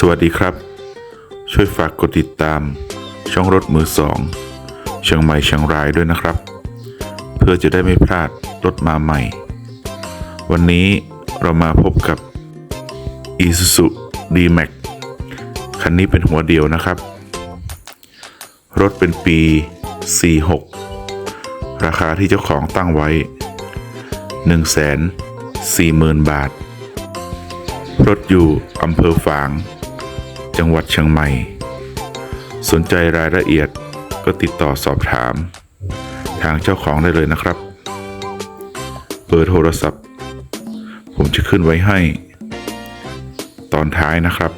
สวัสดีครับ ช่วยฝากกดติดตาม ช่องรถมือสองเชียงใหม่เชียงรายด้วยนะครับ เพื่อจะได้ไม่พลาดรถมาใหม่ วันนี้เรามาพบกับ Isuzu D-Max คันนี้เป็นหัวเดียวนะครับ รถเป็นปี 46 ราคาที่เจ้าของตั้งไว้ 140,000 บาท รถอยู่อำเภอฝาง จังหวัดเชียงใหม่ สนใจรายละเอียดก็ติดต่อสอบถาม ทางเจ้าของได้เลยนะครับ เบอร์โทรศัพท์ ผมจะขึ้นไว้ให้ ตอนท้ายนะครับ